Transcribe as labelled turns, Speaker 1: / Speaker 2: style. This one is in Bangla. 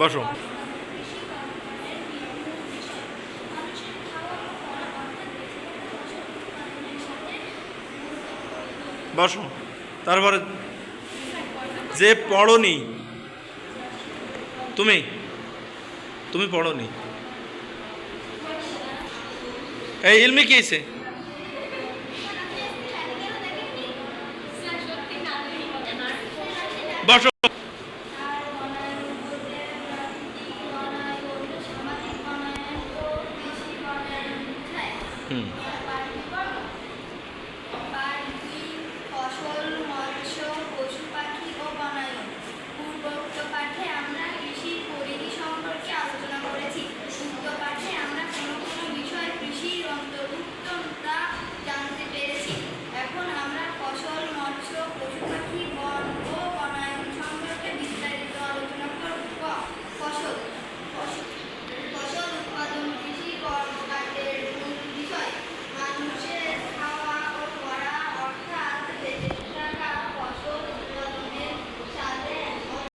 Speaker 1: বসো বসো তারপরে যে পড়নি তুমি? তুমি পড়নি। এই ইলমি কি আছে বসো। 嗯。